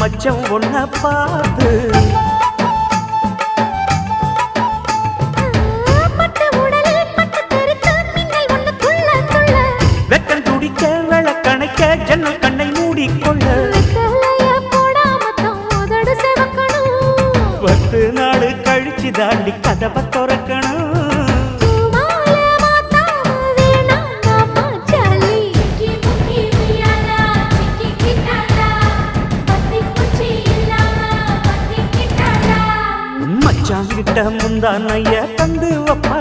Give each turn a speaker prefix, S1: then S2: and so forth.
S1: மச்சம் ஒன்ன பார்த்து.
S2: பட்டு தெறித்து மின்னல் ஒன்று துள்ள துள்ள
S1: வெக்கம் துடிக்க விளக்கணைக்க ஜன்னல் கண்ணை மூடிக்கொள்ள. பத்து நாள் கழிச்சு தாண்டி கதவை திறக்கணும்.
S3: பத்தி கிட்டாலா.
S1: முந்தானைய தந்து வப்பாள